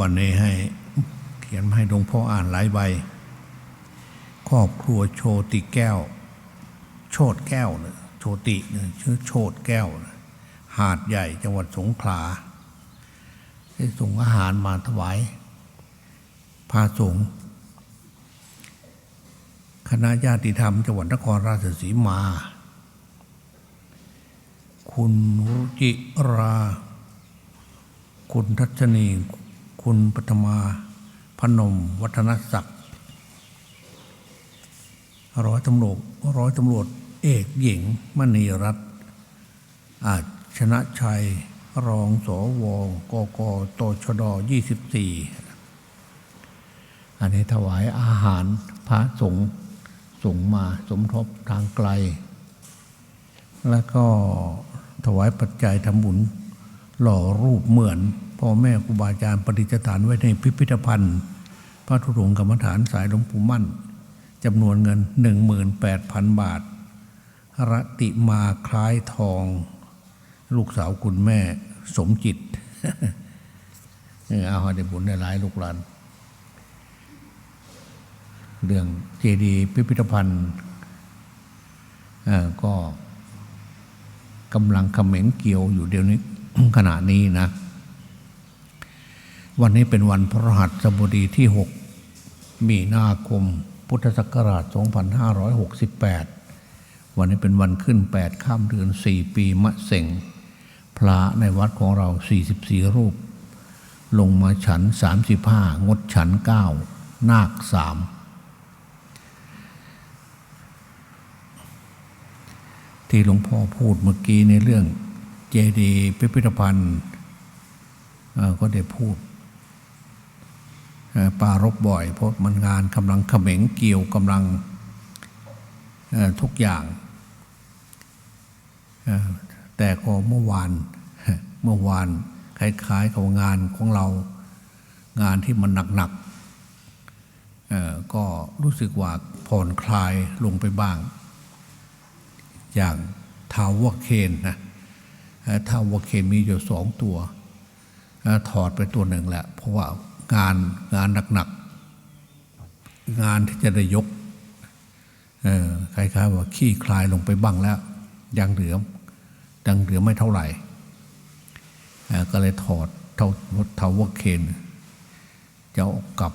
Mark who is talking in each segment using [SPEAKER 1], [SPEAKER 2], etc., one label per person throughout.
[SPEAKER 1] วันนี้ให้เขียนมาให้หลวงพ่ออ่านหลายใบ ครอบครัวโชติแก้ว โชดแก้วเนี่ยโชติเนี่ยชื่อโชดแก้วนะหาดใหญ่จังหวัดสงขลาได้ส่งอาหารมาถวายพระสงฆ์คณะญาติธรรมจังหวัดนครราชสีมา คุณรุจิรา คุณทัศนี คุณปฐมาพนม วัฒนศักดิ์ร้อยตำรวจร้อยตำรวจเอกหญิงมณีรัตน์อาชนะชัยรองสวกกตชด24อันนี้ถวายอาหารพระสงฆ์ส่งมาสมทบทางไกล แล้วก็ถวายปัจจัยทำบุญหล่อรูปเหมือน พ่อแม่ครูบาอาจารย์ปฏิจฐานไว้ในพิพิธภัณฑ์ พระธุดงกรรมฐานสายหลวงปู่มั่นจำนวนเงิน 18,000 บาทรติมาคล้ายทอง ลูกสาวคุณแม่สมจิตเออเอาได้บุญได้หลายลูกหลานเรื่องเจดีย์พิพิธภัณฑ์ก็กำลังเขม็งเกี่ยวอยู่เดี๋ยวนี้ขณะนี้นะ วันนี้เป็นวันพระหัสบดีที่ 6 มีนาคม พุทธศักราช 2568 วันนี้เป็นวันขึ้น 8 ข้ามเดือน 4 ปีมะเส็งพระในวัดของเรา 44 รูป ลงมาฉัน 35 งดฉัน 9 นาค 3 ที่หลวงพ่อพูดเมื่อกี้ในเรื่องเจดีย์พิพิธภัณฑ์ก็ได้พูด ปารบบ่อย เพราะมันงานกำลังเขม็งเกี่ยวกำลังทุกอย่าง แต่ก็เมื่อวานเมื่อวานคล้ายๆกับงานของเรางานที่มันหนักๆก็รู้สึกว่าผ่อนคลายลงไปบ้าง อย่างทาวเวเคนนะเอ่อทาวเวเคนมีอยู่สองตัว ถอดไปตัวหนึ่งแหละเพราะว่า งานงานหนักๆงานที่จะได้ยกคล้ายๆว่าขี้คลายลงไปบ้างแล้วยังเหลือยังเหลือไม่เท่าไหร่ก็เลยถอดเท่าทาวเวอร์เคนจะเอากลับ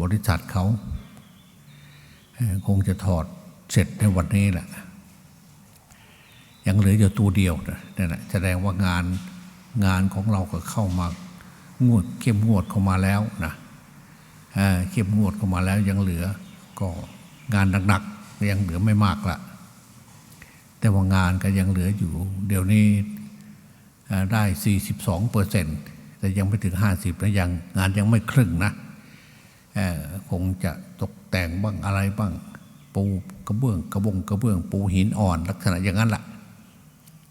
[SPEAKER 1] บริษัทเขาคงจะถอดเสร็จในวันนี้แหละยังเหลืออยู่ตัวเดียวนะนั่นแหละแสดงว่างานงานของเราก็เข้ามา งวดเข้มงวดเข้ามาแล้วนะเอ่อเข้มงวดเข้ามาแล้วยังเหลือ ก็งานหนักๆยังเหลือไม่มากละแต่ว่างานก็ยังเหลืออยู่ เดี๋ยวนี้เอ่อได้ 42เปอร์เซ็นต์แต่ยังไม่ถึง 50นะยังงานยังไม่ครึ่งนะคงจะตกแต่งบ้างอะไรบ้าง ปูกระเบื้องกระบงกระเบื้อง ปูหินอ่อน ลักษณะอย่างนั้นแหละ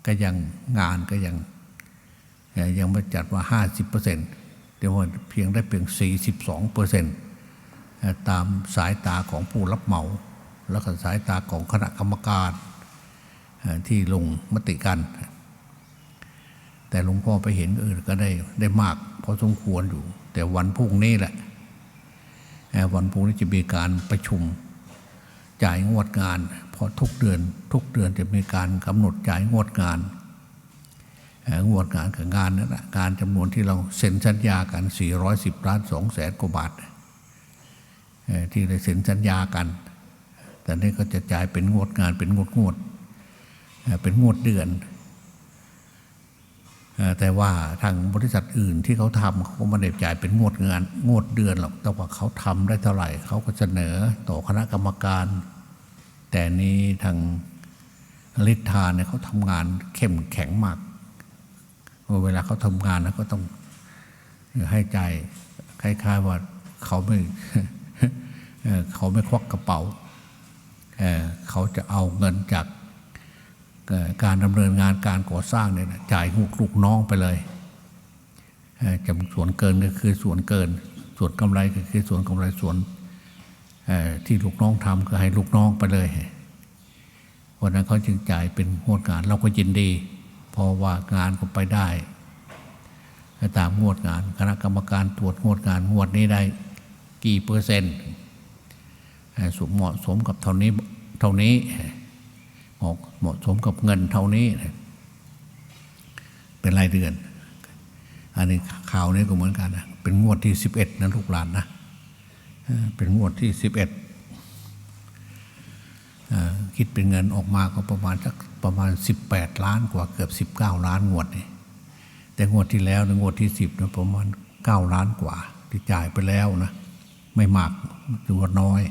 [SPEAKER 1] ก็ยังงานก็ยังยังไม่จัดว่า 50เปอร์เซ็นต์ เดี๋ยวเพียงได้เพียง 42เปอร์เซ็นต์ตามสายตาของผู้รับเหมา แล้วก็สายตาของคณะกรรมการที่ลงมติกัน แต่หลวงพ่อไปเห็นเออก็ได้ได้มากพอสมควรอยู่ แต่วันพรุ่งนี้แหละวันพรุ่งนี้จะมีการประชุมจ่ายงวดงาน เพราะทุกเดือนทุกเดือนจะมีการกำหนดจ่ายงวดงาน งวดงานกับงานนั่นแหละการจำนวนที่เราเซ็นสัญญากัน 410ล้าน2แสนกว่าบาทที่ได้เซ็นสัญญากัน แต่นี่ก็จะจ่ายเป็นงวดงานเป็นงวดงวดเป็นงวดเดือน แต่ว่าทางบริษัทอื่นที่เขาทำเขาก็ไม่ได้จ่ายเป็นงวดงานงวดเดือนหรอก แต่ว่าเขาทำได้เท่าไหร่เขาก็เสนอต่อคณะกรรมการ แต่นี้ทางลิทธาเนี่ยเขาทำงานเข้มแข็งมาก เวลาเขาทำงานแล้วก็ต้องให้ใจคล้ายๆว่าเขาไม่เขาไม่ควักกระเป๋าเขาจะเอาเงินจากการดำเนินงานการก่อสร้างเนี่ยนะจ่ายลูกลูกน้องไปเลยจำส่วนเกินก็คือส่วนเกิน ส่วนกำไรก็คือส่วนกำไรส่วนที่ลูกน้องทำก็ให้ลูกน้องไปเลยวันนั้นเขาจึงจ่ายเป็นงวดงานเราก็ยินดี พราะว่างานก็ไปได้ตามงวดงาน คณะกรรมการตรวจงวดงานงวดนี้ได้กี่เปอร์เซ็นต์สมเหมาะสมกับเท่านี้เท่านี้เหมาะเหมาะสมกับเงินเท่านี้ เป็นรายเดือน อันนี้ข่าวนี้ก็เหมือนกันนะเป็นงวดที่สิบเอ็ดนะลูกหลานนะเป็นงวดที่สิบเอ็ด คิดเป็นเงินออกมาก็ประมาณสักประมาณสิบแปดล้านกว่าเกือบสิบเก้าล้านงวดนี่แต่งวดที่แล้วนะงวดที่สิบนะประมาณเก้าล้านกว่าที่จ่ายไปแล้วนะไม่มากถือว่าน้อย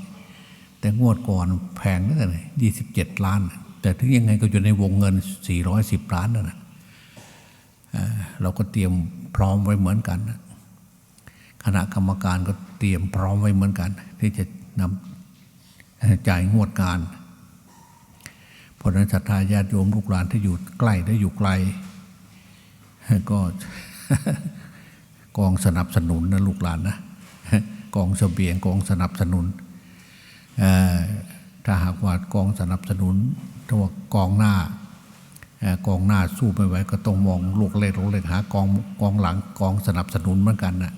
[SPEAKER 1] แต่งวดก่อนแพงนั่นเลยยี่สิบเจ็ดล้าน แต่ถึงยังไงก็อยู่ในวงเงินสี่ร้อยสิบล้านนั่นนะเราก็เตรียมพร้อมไว้เหมือนกันนะคณะกรรมการก็เตรียมพร้อมไว้เหมือนกัน ที่จะนำจ่ายงวดการ เพราะนั้นศรัทธาญาติโยมลูกหลานที่อยู่ใกล้และอยู่ไกล ก็กองสนับสนุนนะลูกหลานนะกองเสบียงกองสนับสนุนถ้าหากว่ากองสนับสนุนถ้าว่ากองหน้ากองหน้าสู้ไม่ไหวก็ต้องมองลูกเล็กลูกเล็กหากองกองหลังกองสนับสนุนเหมือนกันนะ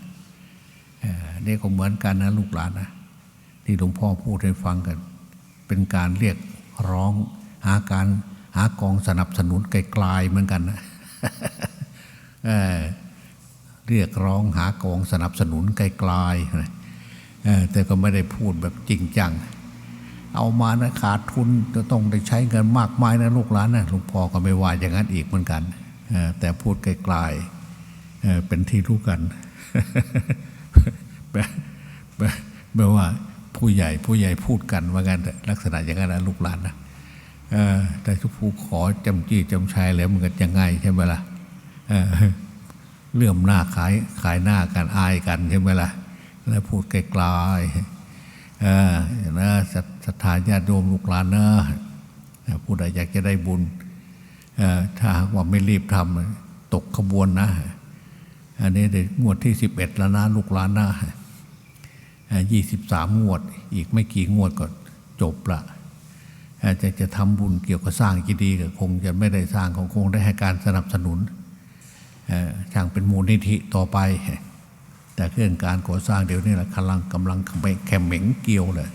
[SPEAKER 1] เอ่อนี่ก็เหมือนกันนะลูกหลานนะที่หลวงพ่อพูดให้ฟังกัน เป็นการเรียกร้อง หาการหากองสนับสนุนไกลๆเหมือนกันนะเเรียกร้องหากองสนับสนุนไกลๆแต่ก็ไม่ได้พูดแบบจริงจัง เอามานะขาดทุนจะต้องได้ใช้เงินมากมายนะลูกหลานนะหลวงพ่อก็ไม่ว่าอย่างนั้นอีกเหมือนกันแต่พูดไกลๆเป็นที่รู้กันแบบแบบแบบว่าผู้ใหญ่ผู้ใหญ่พูดกันว่ากันลักษณะอย่างนั้นนะลูกหลานนะ แต่ทุกผู้ขอจำจี้จำชัยแล้วมันก็จะง่ายใช่ไหมล่ะเออเลื่อมหน้าขายขายหน้ากันอายกันใช่ไหมล่ะแล้วพูดไกลๆนะศรัทธาญาติโยมลูกหลานนะผู้ใดอยากจะได้บุญถ้าหากว่าไม่รีบทำตกขบวนนะ อันนี้เดี๋ยงวดที่สิบเอ็ดแล้วนะลูกหลานนะยี่สิบสามงวด อีกไม่กี่งวดก็จบละ อ่อจะจะทำบุญเกี่ยวกับสร้างกีดีก็คงจะไม่ได้สร้างของคงได้ให้การสนับสนุนช่างเป็นมูลนิธิต่อไป แต่เครื่องการก่อสร้างเดี๋ยวนี้แหละกำลังกำลังแข็งเหม็งเกี่ยวเลย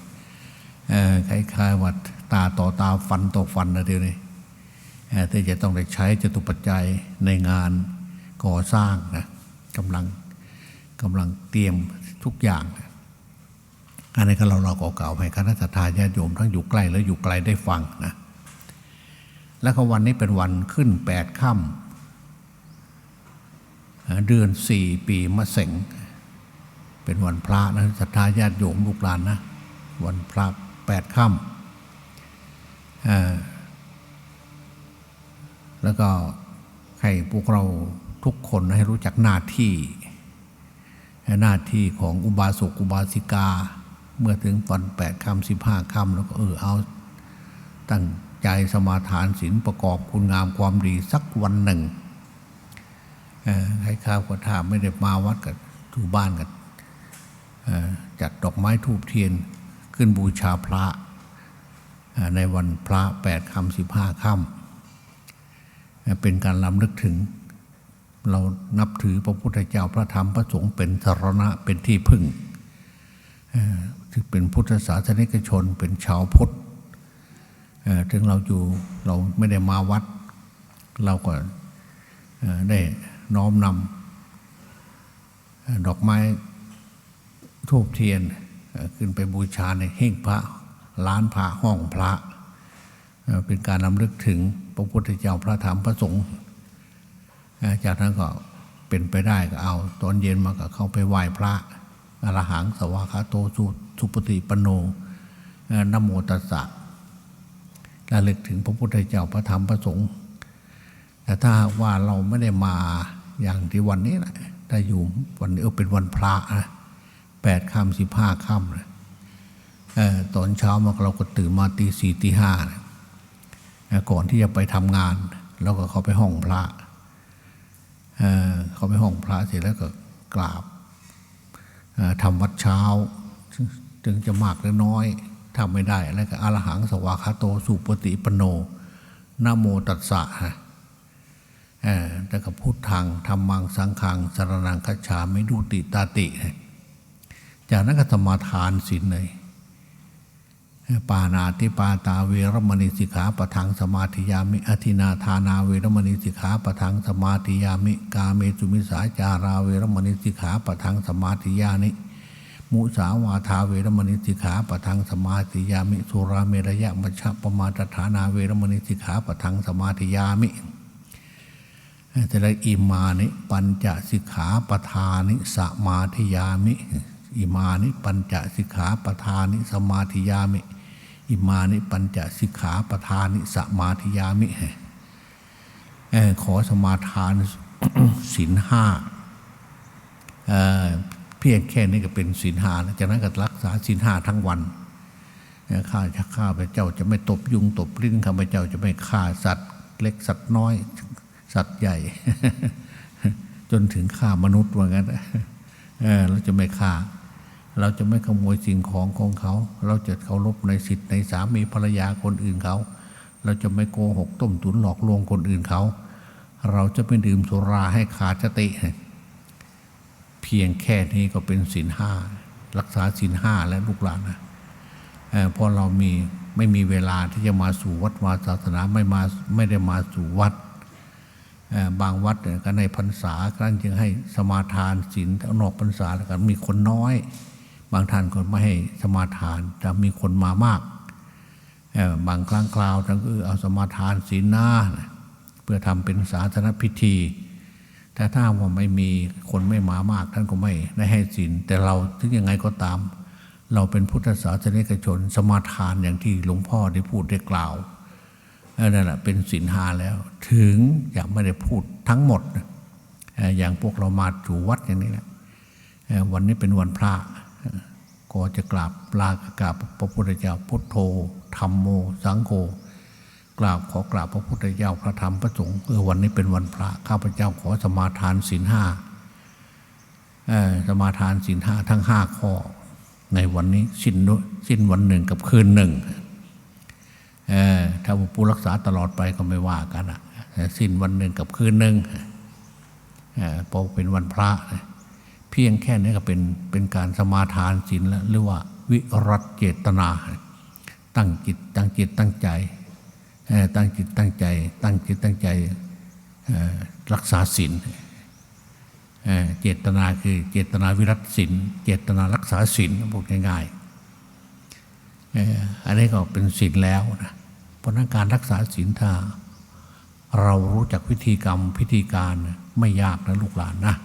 [SPEAKER 1] คล้ายๆว่าตาต่อตาฟันต่อฟันนะเดี๋ยวนี้ที่จะต้องได้ใช้จตุปัจจัยในงานก่อสร้างนะกำลังกำลังเตรียมทุกอย่าง อันนี้ก็เราเราเก่าให้คณะทาญาติโยมทั้งอยู่ใกล้และอยู่ไกลได้ฟังนะแล้วก็วันนี้เป็นวันขึ้นแปดค่ำเดือนสี่ปีมะเสงเป็นวันพระนะศรัทธาญาติโยมลูกหลานนะวันพระแปดค่ำแล้วก็ให้พวกเราทุกคนให้รู้จักหน้าที่ หน้าที่ของอุบาสกอุบาสิกา เมื่อถึงวันแปดค่ำสิบห้าค่ำแล้วก็เออเอา ตั้งใจสมาทานศีลประกอบคุณงามความดีสักวันหนึ่งให้ข้าวก็ถามไม่ได้มาวัดกับทูบ้านกันจัดดอกไม้ทูบเทียนขึ้นบูชาพระในวันพระแปดค่ำสิบห้าค่ำเป็นการลำลึกถึง เรานับถือพระพุทธเจ้าพระธรรมพระสงฆ์เป็นสรณะเป็นที่พึ่ง ที่เป็นพุทธศาสนิกชนเป็นชาวพุทธถึงเราอยู่เราไม่ได้มาวัด เราก็ได้น้อมนำดอกไม้ทูบเทียนขึ้นไปบูชาในหิ้งพระล้านพระห้องพระ เป็นการนำลึกถึงพระพุทธเจ้าพระธรรมพระสงฆ์จากนั้นก็เป็นไปได้ก็เอา ตอนเย็นมาก็เข้าไปไหว้พระ อรหังสวากขาโตสุสุปฏิปโนนโมตัสสะระลึกถึงพระพุทธเจ้าพระธรรมพระสงฆ์แต่ถ้าว่าเราไม่ได้มาอย่างที่วันนี้นะถ้าอยู่วันนี้เออเป็นวันพระนะแปดค่ำสิบห้าค่ำนะตอนเช้ามาเราก็ตื่นมาตีสี่ตีห้านะก่อนที่จะไปทำงาน แล้วก็เข้าไปห้องพระเเข้าไปห้องพระเสร็จแล้วก็กราบ ทำวัดเช้า ถึงจะมากหรือน้อยทำไม่ได้แล้วก็อรหังสวาคาโตสุปฏิปโนนโมตัสสะฮะแต่ก็พุทธังธรรมังสังขังสารนังคัจฉามิดูติตาติ จากนั้นก็สมาทานศีลเลย ปานาติปาตาเวรมณีสิกขาปะทังสมาธิยามิ อธินาทานาเวรมณีสิกขาปะทังสมาธิยามิ กาเมสุมิสาจาราเวรมณีสิกขาปะทังสมาธิยานิ มุสาวาทาเวรมณีสิกขาปะทังสมาธิยามิ สุราเมรยะมัชฌะปมาตฐานาเวรมณีสิกขาปะทังสมาธิยามิจะได้อิมานิปัญจสิกขาปทานิสมาธิยามิ อิมานิปัญจสิกขาปทานิสมาธิยามิ อิมานิปัญจสิกขาปทานิสมาธิยามิเอ่อขอสมาทานศีลห้าเพียงแค่นี้ก็เป็นศีลห้าจากนั้นก็รักษาศีลห้าทั้งวันข้าจะข้าพเจ้าจะไม่ตบยุงตบลิ้นข้าพเจ้าจะไม่ฆ่าสัตว์ เล็กสัตว์น้อย สัตว์ใหญ่ จนถึงฆ่ามนุษย์ว่างั้นเออเราจะไม่ฆ่า เราจะไม่ขโมยสิ่งของของเขา เราจะเคารพในสิทธิ์ในสามีภรรยาคนอื่นเขา เราจะไม่โกหกต้มตุนหลอกลวงคนอื่นเขา เราจะไม่ดื่มสุราให้ขาดสติ เพียงแค่นี้ก็เป็นศีลห้ารักษาศีลห้าและลูกหลานนะเอ่อเพราะเรามีไม่มีเวลาที่จะมาสู่วัดวาศาสนาไม่มาไม่ได้มาสู่วัดบางวัดก็ในพรรษาก็จึงให้สมาทานศีลนอกพรรษาแล้วกันมีคนน้อย บางท่านก็ไม่ให้สมาทานแต่มีคนมามาก บางครั้งคราวท่านก็เอาสมาทานศีลหน้า เพื่อทำเป็นสาธารณพิธี แต่ถ้าว่าไม่มีคนไม่มามาก ท่านก็ไม่ได้ให้ศีลแต่เราถึงยังไงก็ตาม เราเป็นพุทธศาสนิกชน สมาทานอย่างที่หลวงพ่อได้พูดได้กล่าวนั่นแหละเป็นศีลหาแล้ว ถึงจะไม่ได้พูดทั้งหมด อย่างพวกเรามาสู่วัดอย่างนี้แหละวันนี้เป็นวันพระ ก็จะกราบลากราบพระพุทธเจ้าพุทโธธรรมโม สังโฆกราบขอกราบพระพุทธเจ้าพระธรรมพระสงฆ์เออวันนี้เป็นวันพระข้าพเจ้าขอสมาทานศีลห้าสมาทานศีลห้าทั้งห้าข้อ ในวันนี้สิ้นสิ้นวันหนึ่งกับคืนหนึ่งถ้าว่าผู้รักษาตลอดไปก็ไม่ว่ากันอะแต่สิ้นวันหนึ่งกับคืนหนึ่งเออพอเป็นวันพระ พียงแค่นี้ก็เป็นเป็นการสมาทานศีลแล้วหรือว่าวิรัตเจตนา ตั้งจิตตั้งจิตตั้งใจตั้งจิตตั้งใจ ตั้งจิตตั้งใจรักษาศีลเจตนาคือเจตนาวิรัตศีลเจตนารักษาศีลพูดง่ายๆอันนี้ก็เป็นศีลแล้วนะเพราะนั้นการรักษาศีลถ้า เรารู้จักพิธีกรรมพิธีการไม่ยากนะลูกหลานนะ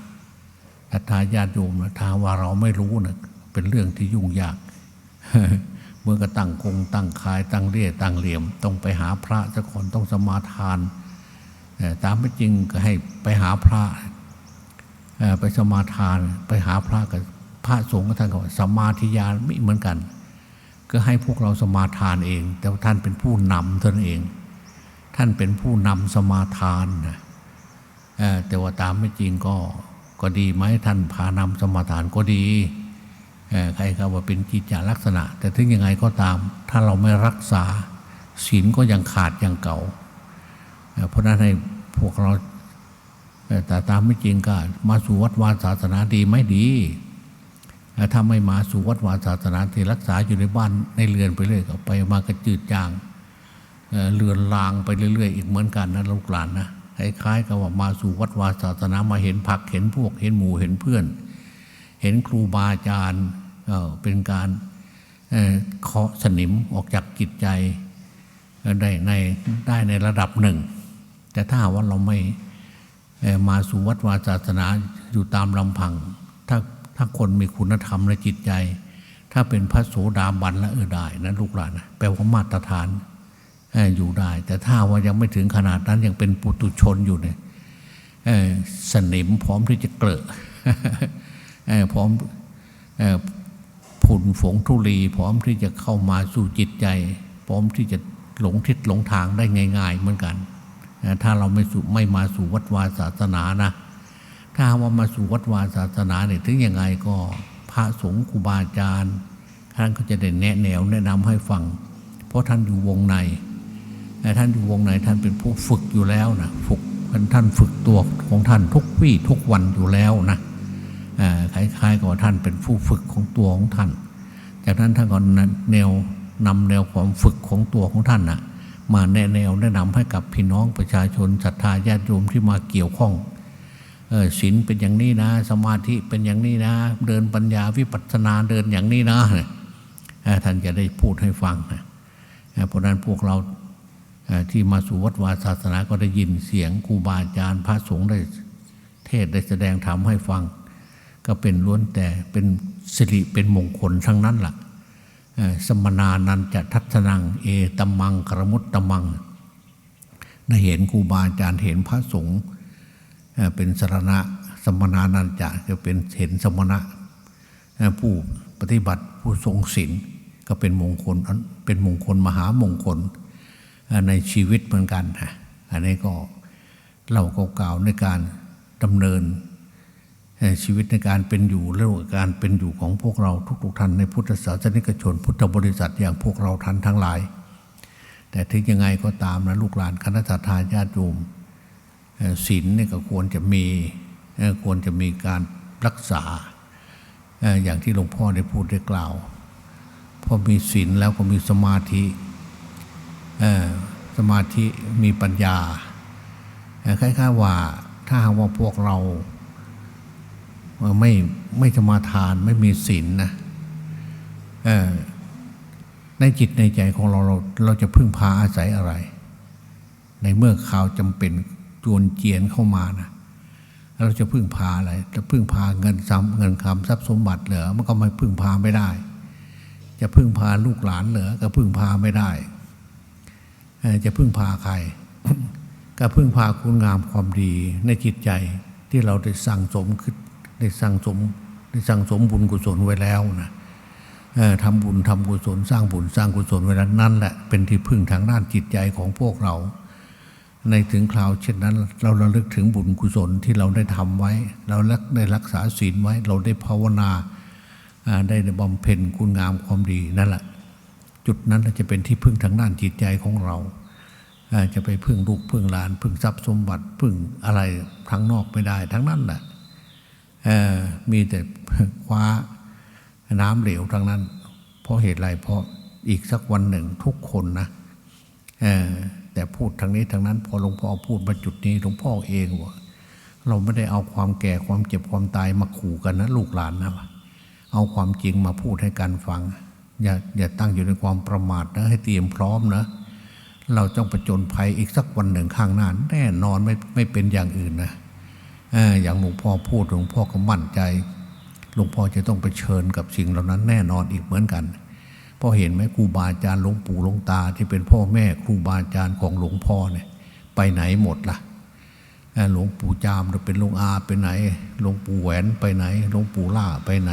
[SPEAKER 1] แต่ถ้าญาติโยมนะถ้าว่าเราไม่รู้นะเป็นเรื่องที่ยุ่งยากเมื่อก็ตั้งคงตั้งคายตั้งเรียตั้งเหลี่ยม ต้องไปหาพระสักคนต้องสมาทานตามไม่จริงก็ให้ไปหาพระไปสมาทาน ไปหาพระกับพระสงฆ์ท่านก็สมาธิยานไม่เหมือนกัน ก็ให้พวกเราสมาทานเอง แต่ท่านเป็นผู้นำตนเอง ท่านเป็นผู้นำสมาทานนะแต่ว่าตามไม่จริงก็ ก็ดีไหมท่านพานำสมาทานก็ดีใครเขาว่าเป็นกิจจลักษณะ แต่ถึงยังไงก็ตาม ถ้าเราไม่รักษาศีลก็ยังขาดยังเก่า เพราะนั้นให้พวกเราแต่ตามไม่จริงก็มาสู่วัดวาศาสนาดีไหมดี ถ้าไม่มาสู่วัดวาศาสนาที่รักษาอยู่ในบ้านในเรือนไปเรื่อยก็ไปมากระจืดจางเอ่อเลือนลางไปเรื่อยๆ อีกเหมือนกันนะลูกหลานนะ คล้ายๆกับว่ามาสู่วัดวาศาสนามาเห็นผักเห็นพวกเห็นหมู่เห็นเพื่อน เห็นครูบาอาจารย์เป็นการเคาะสนิมออกจากจิตใจได้ในได้ในระดับหนึ่ง แต่ถ้าว่าเราไม่มาสู่วัดวาศาสนาอยู่ตามลำพัง ถ้าถ้าคนมีคุณธรรมในจิตใจ ถ้าเป็นพระโสดาบันแล้วเออได้นะลูกหลานนะแปลว่ามาตรฐาน อยู่ได้ แต่ถ้าว่ายังไม่ถึงขนาดนั้นยังเป็นปุตุชนอยู่เนี่ยสนิมพร้อมที่จะเกลอะพร้อมผุนฝงทุลีพร้อมที่จะเข้ามาสู่จิตใจ พร้อมที่จะหลงทิศหลงทางได้ง่าย ๆ เหมือนกัน ถ้าเราไม่สู่ไม่มาสู่วัดวาศาสนานะ ถ้าว่ามาสู่วัดวาศาสนาเนี่ยถึงยังไงก็พระสงฆ์ครูบาอาจารย์ท่านก็จะได้แนะแนวแนะนำให้ฟัง เพราะท่านอยู่วงใน ท่านอยู่วงในท่านเป็นผู้ฝึกอยู่แล้วนะฝึกเป็นท่านฝึกตัวของท่านทุกวี่ทุกวันอยู่แล้วนะเอ่อคล้ายๆกับว่าท่านเป็นผู้ฝึกของตัวของท่าน จากนั้นท่านก็แนวนำแนวความฝึกของตัวของท่านนะมาแนแนวแนะนำให้กับพี่น้องประชาชนศรัทธาญาติโยมที่มาเกี่ยวข้องศีลเป็นอย่างนี้นะ สมาธิเป็นอย่างนี้นะ เดินปัญญาวิปัสสนาเดินอย่างนี้นะท่านจะได้พูดให้ฟังนะเพราะนั้นพวกเรา ที่มาสู่วัดวาศาสนาก็ได้ยินเสียงครูบาอาจารย์พระสงฆ์ได้เทศได้แสดงธรรมให้ฟัง ก็เป็นล้วนแต่เป็นสิริเป็นมงคลทั้งนั้นล่ะเอ่อสมนานันจะทัศนัง เอตมังกรมุตตมังได้เห็นครูบาอาจารย์เห็นพระสงฆ์เป็นสรณะสมนานันจะก็เป็นเห็นสมณะผู้ปฏิบัติผู้ทรงศีลก็เป็นมงคลเป็นมงคลมหามงคล ในชีวิตเหมือนกันฮะอันนี้ก็เราก็กล่าวในการดำเนินชีวิตในการเป็นอยู่และการเป็นอยู่ของพวกเราทุกๆท่านในพุทธศาสนิกชน พุทธบริษัทอย่างพวกเราท่านทั้งหลาย แต่ถึงยังไงก็ตามนะลูกหลานคณะทาญาติโยมศีลเนี่ยก็ควรจะมีควรจะมีการรักษา อย่างที่หลวงพ่อได้พูดได้กล่าวพอมีศีลแล้วก็มีสมาธิ สมาธิมีปัญญาเอ่คล้ายๆว่าถ้าหากว่าพวกเราไม่ไม่สมาทานไม่มีศีลนะในจิตในใจของเราเราเราจะพึ่งพาอาศัยอะไร ในเมื่อข่าวจำเป็นจวนเจียนเข้ามานะเราจะพึ่งพาอะไรจะพึ่งพาเงินซ้ำเงินคำทรัพย์สมบัติเหลือมันก็ไม่พึ่งพาไม่ได้ จะพึ่งพาลูกหลานเหลือก็พึ่งพาไม่ได้ จะพึ่งพาใคร ก็พึ่งพาคุณงามความดีในจิตใจที่เราได้สั่งสมขึ้นได้สั่งสมได้สั่งสมบุญกุศลไว้แล้วนะทำบุญทำกุศลสร้างบุญสร้างกุศลไว้แล้วนั่นแหละเป็นที่พึ่งทางด้านจิตใจของพวกเรา ในถึงคราวเช่นนั้น เราระลึกถึงบุญกุศลที่เราได้ทำไว้ เราได้รักษาศีลไว้ เราได้ภาวนาได้บำเพ็ญคุณงามความดีนั่นแหละ จุดนั้นจะเป็นที่พึ่งทางด้านจิตใจของเรา จะไปพึ่งลูกพึ่งหลาน พึ่งทรัพย์สมบัติพึ่งอะไรทางนอกไม่ได้ ทั้งนั้นแหละมีแต่คว้าน้ำเหลวทั้งนั้น เพราะเหตุไรเพราะอีกสักวันหนึ่งทุกคนนะแต่พูดทางนี้ทางนั้น พอหลวงพ่อพูดมาจุดนี้หลวงพ่อเองว่าเราไม่ได้เอาความแก่ความเจ็บความตายมาขู่กันนะลูกหลานนะเอาความจริงมาพูดให้กันฟัง อย่าอย่าตั้งอยู่ในความประมาทนะให้เตรียมพร้อมนะ เราต้องประจนภัยอีกสักวันหนึ่งข้างหน้าแน่นอนไม่ไม่เป็นอย่างอื่นนะอย่างหลวงพ่อพูดหลวงพ่อก็มั่นใจหลวงพ่อจะต้องไปเชิญกับสิ่งเหล่านั้นแน่นอนอีกเหมือนกันเพราะเห็นไหมครูบาอาจารย์หลวงปู่หลวงตาที่เป็นพ่อแม่ครูบาอาจารย์ของหลวงพ่อเนี่ยไปไหนหมดล่ะเอ่อหลวงปู่จามจะเป็นหลวงอาไปไหนหลวงปู่แหวนไปไหนหลวงปู่ล่าไปไหน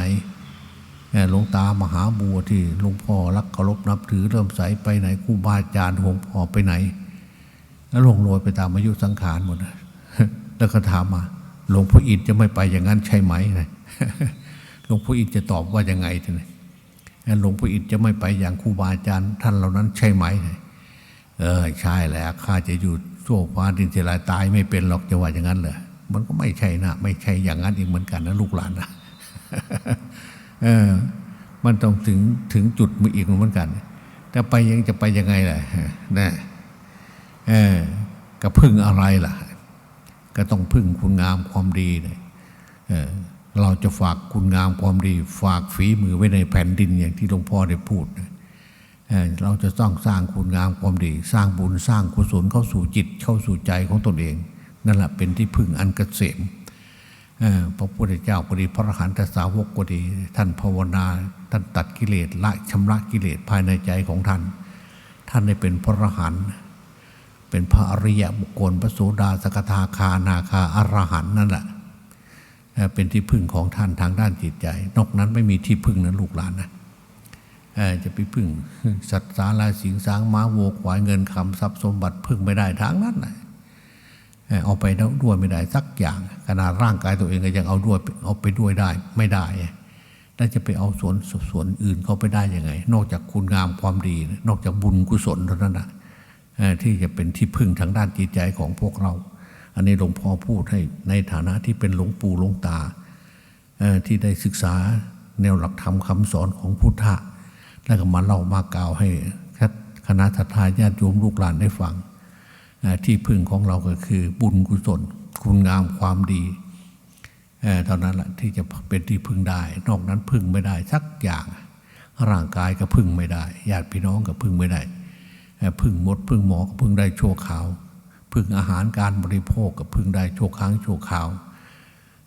[SPEAKER 1] หลวงตามหาบัวที่หลวงพ่อรักเคารพนับถือเริ่มใสไปไหนครูบาอาจารย์หลวงพ่อไปไหนแล้วลงโรยไปตามอายุสังขารหมดแล้วก็ถามมาหลวงพ่ออินจะไม่ไปอย่างนั้นใช่ไหมหลวงพ่ออินจะตอบว่ายังไงทีนี้หลวงพ่ออินจะไม่ไปอย่างครูบาอาจารย์ท่านเหล่านั้นใช่ไหมเออใช่แหละข้าจะอยู่ชั่วฟ้าดินเทลายตายไม่เป็นหรอกจะว่าอย่างนั้นเหรอมันก็ไม่ใช่นะไม่ใช่อย่างนั้นอีกเหมือนกันนะลูกหลานนะ เออ มันต้องถึงถึงจุดมีอีกเหมือนกันแต่ไปยังจะไปยังไงล่ะนะเออก็พึ่งอะไรล่ะ ก็ต้องพึ่งคุณงามความดีเลยเออเราจะฝากคุณงามความดี ฝากฝีมือไว้ในแผ่นดินอย่างที่หลวงพ่อได้พูดเออเราจะต้องสร้างคุณงามความดี สร้างบุญสร้างกุศลเข้าสู่จิตเข้าสู่ใจของตนเอง นั่นแหละเป็นที่พึ่งอันเกษม พระพุทธเจ้าก็ดีพระอรหันตสาวกก็ดี ท่านภาวนา ท่านตัดกิเลสละชำระกิเลสภายในใจของท่าน ท่านได้เป็นพระอรหันต์เป็นพระอริยบุคคลพระโสดาสกทาคานาคาอรหันต์นั่นแหละเป็นที่พึ่งของท่านทางด้านจิตใจ นอกนั้นไม่มีที่พึ่งนะลูกหลานนะจะไปพึ่งสัตว์สาราสิงสางม้าโวควายเงินคำทรัพย์สมบัติพึ่งไม่ได้ทางนั้นนะ เอาไปด้วยไม่ได้สักอย่างขนาดร่างกายตัวเองก็ยังเอาด้วยเอาไปด้วยได้ไม่ได้แล้วจะไปเอาส่วนส่วนอื่นเขาไปได้ยังไง นอกจากคุณงามความดี นอกจากบุญกุศลเท่านั้นนะที่จะเป็นที่พึ่งทางด้านจิตใจของพวกเรา อันนี้หลวงพ่อพูดให้ในฐานะที่เป็นหลวงปู่หลวงตาที่ได้ศึกษาแนวหลักธรรมคำสอนของพุทธะแล้วก็มาเล่ามากล่าวให้คณะทาญาติโยมลูกหลานได้ฟัง ที่พึ่งของเราก็คือบุญกุศลคุณงามความดีเท่านั้นแหละที่จะเป็นที่พึ่งได้ นอกนั้นพึ่งไม่ได้สักอย่าง ร่างกายก็พึ่งไม่ได้ญาติพี่น้องก็พึ่งไม่ได้พึ่งมดพึ่งหมอก็พึ่งได้ชั่วคราวพึ่งอาหารการบริโภคก็พึ่งได้ชั่วครั้งชั่วคราว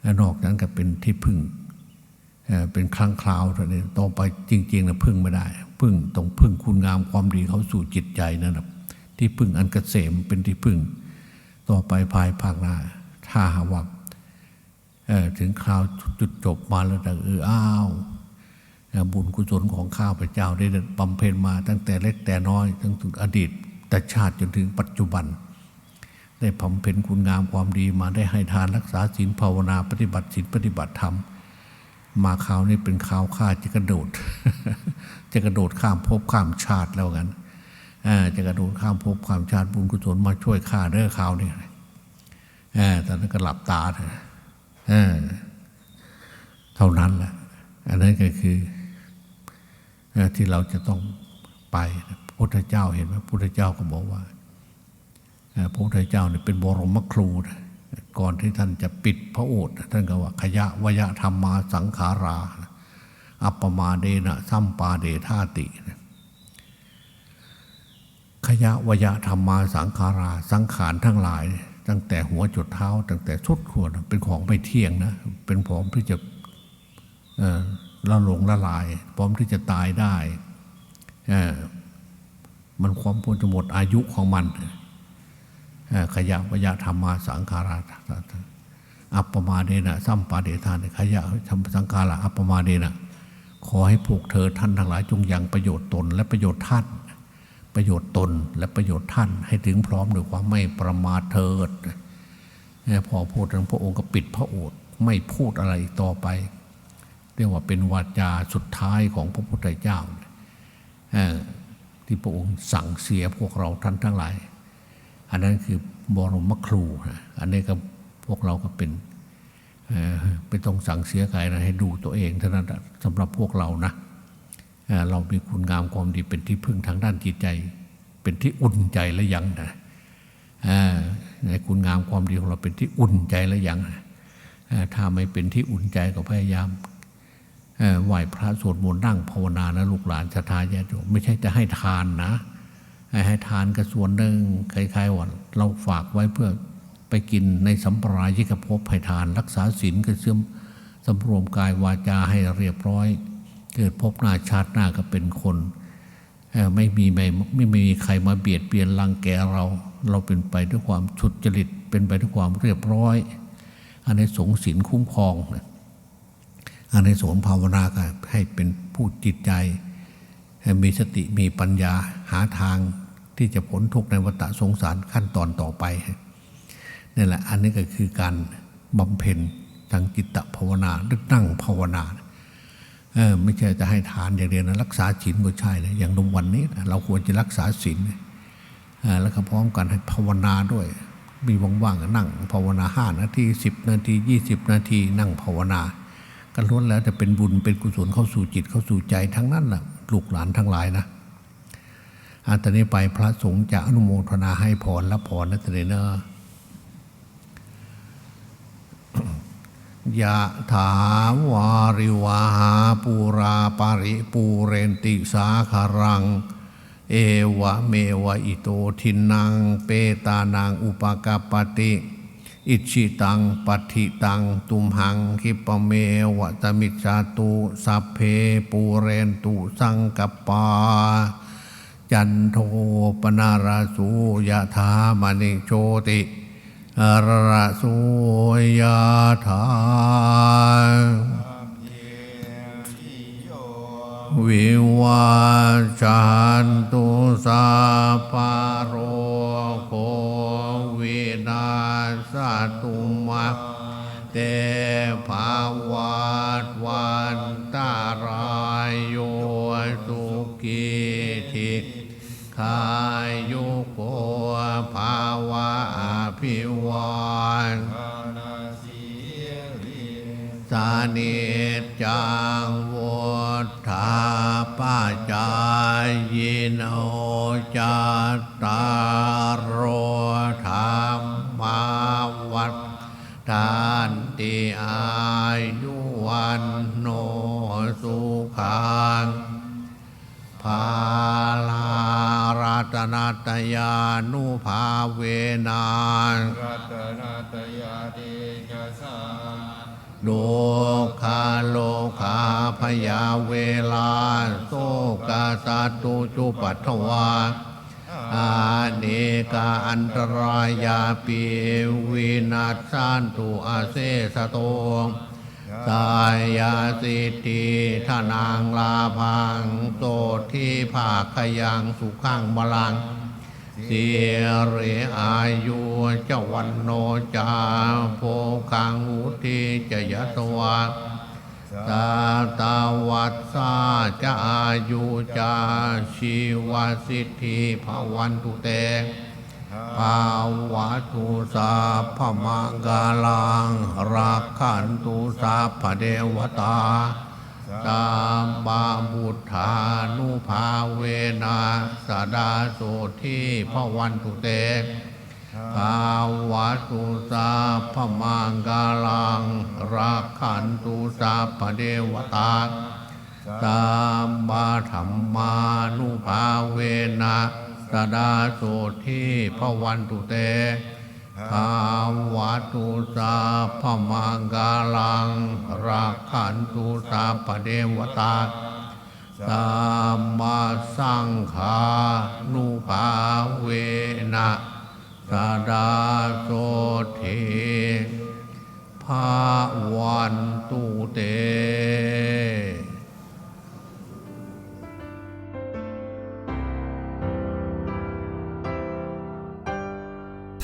[SPEAKER 1] และนอกนั้นก็เป็นที่พึ่งเป็นครั้งคราวเท่านั้ต่อไปจริงๆนะพึ่งไม่ได้ พึ่งต้องพึ่งคุณงามความดีเขาสู่จิตใจนั่นแหละ ที่พึ่งอันเกษมเป็นที่พึ่ง ต่อไปภายภาคหน้าถ้าหาว่าถึงคราวจุดจบมาแล้วแต่เอออ้าวบุญกุศลของข้าพเจ้าได้บำเพ็ญมาตั้งแต่เล็กแต่น้อยตั้งแต่อดีตแต่ชาติจนถึงปัจจุบัน ได้บำเพ็ญคุณงามความดีมาได้ให้ทานรักษาศีลภาวนาปฏิบัติศีลปฏิบัติธรรม มาคราวนี้เป็นคราวข้าจะกระโดด จะกระโดดข้ามภพข้ามชาติแล้วกัน จะกระโดดข้ามภพข้ามชาติบุญกุศลมาช่วยข้าเด้อคราวนี้เออตอนนั้นก็หลับตาเถอะเท่านั้นแหละอันนั้นก็คืออที่เราจะต้องไปพระพุทธเจ้าเห็นไหมพระพุทธเจ้าก็บอกว่าพระพุทธเจ้าเนี่ยเป็นบรมครูนะก่อนที่ท่านจะปิดพระโอษฐ์ท่านก็ว่าขยะวยธรรมมาสังขารา อัปปมาเดนะ สัมปาเดธาตินะ ขยะวยะธรรมมาสังขาราสังขารทั้งหลาย ตั้งแต่หัวจุดเท้า ตั้งแต่ชุดขวดเป็นของไม่เที่ยงนะ เป็นของที่จะละหลงละลาย พร้อมที่จะตายได้มันความพ้นจะหมดอายุของมันขยะวยะธรรมมาสังขาราอัปปมาเดนะสัมปาเดธานขยะธรรมสังขาราอัปปมาเดนะขอให้พวกเธอท่านทั้งหลายจงยังประโยชน์ตนและประโยชน์ท่าน ประโยชน์ตนและประโยชน์ท่านให้ถึงพร้อมด้วยความไม่ประมาทเถิดพอพูดถึงพระองค์ก็ปิดพระโอษฐ์ไม่พูดอะไรอีกต่อไป เรียกว่าเป็นวาจาสุดท้ายของพระพุทธเจ้าที่พระองค์สั่งเสียพวกเราท่านทั้งหลาย อันนั้นคือบรมครูอันนี้ก็พวกเราก็เป็นเอ่อไม่ต้องสั่งเสียใครนะให้ดูตัวเองเท่านั้นสำหรับพวกเรานะ เอ่อเรามีคุณงามความดีเป็นที่พึ่งทางด้านจิตใจ เป็นที่อุ่นใจและยังนะในคุณงามความดีของเราเป็นที่อุ่นใจและยังถ้าไม่เป็นที่อุ่นใจก็พยายามไหว้พระสวดมนต์นั่งภาวนานะลูกหลานศรัทาญาติโยมไม่ใช่จะให้ทานนะ ให้ทานก็ส่วนหนึ่งคล้ายๆว่าเราฝากไว้เพื่อไปกินในสัมปรายิกภพให้ทาน รักษาศีลก็เสื่อมสำรวมกายวาจาให้เรียบร้อย เกิดพบหน้าชาติหน้าก็เป็นคนไม่มีไม่ไม่มีใครมาเบียดเบียนรังแกเรา เราเป็นไปด้วยความชุดจริต เป็นไปด้วยความเรียบร้อย อันในสงส์ศีลคุ้มครองอันในสงภาวนาก็ให้เป็นผู้จิตใจมีสติมีปัญญาหาทางที่จะพ้นทุกในวัฏสงสารขั้นตอนต่อไปนี่แหละอันนี้ก็คือการบำเพ็ญทางจิตตภาวนาหรือนั่งภาวนา เออไม่ใช่จะให้ทานอย่างเดียวนะรักษาศีลก็ใช่นะอย่างนวันนี้เราควรจะรักษาศีลแล้วก็พร้อมกันให้ภาวนาด้วย มีว่างๆนั่งภาวนาห้านาทีสิบนาทียี่สิบนาทีนั่งภาวนาก็ล้วนแล้วจะเป็นบุญเป็นกุศลเข้าสู่จิตเข้าสู่ใจทั้งนั้นแหละลูกหลานทั้งหลายนะอันตอนนี้ไปพระสงฆ์จะอนุโมทนาให้พรและพรนะตอนนี้เนอะ ยะถาวาริวาหาปูราปาริปูเรนติสาคารัง เอวะเมวะอิโตทินังเปตานังอุปกาปติ อิชิตังปัติตังตุมหังคิปเมวะตมิจาตุสัพเพปูเรนตุสังกปปาจันโทปนาราสูยะธามณิโชติ ระสูยธาวิวาจันตุสาปาโรโควินาสตุมาเตภาวัตวันานิจังวุฒาปัจจายโนจัตตารโอธรรมาวัฏทานติอายุวันโนสุขังภาลารัตนาตยานุภาเวนั
[SPEAKER 2] รัตนาตยาเดชสา
[SPEAKER 1] โลคาโลคาพยาเวลาโสกาสาตุจุปัตถวาอาเนกาอันตรายาปีวินาศสันตุอาเซสโตงสายาสิทิทนางลาพังโตที่ภาคยังสุขังบาลัง สียเรอายุเจวันโนจาโพคังอุทิจยสวาตาตาวัตสาจะอายุจาชีวสิทธิภวันตุเตภาวะตุสาพมังกาลังรักขันตุสาพเดวตา ตามบาบุทธานุภาเวนะสดาโสทีพระวันตุเตภาวะตุสาพมังกาลังรักขันตุสาพเดวตาตามบาธรรมานุภาเวนะสดาโสทีพระวันตุเต ภาวะตุสาพมังกาลังรักขันตุสาปเดวตาตามมาสังขานุภาเวนะสดาโสทีภาวันตุเต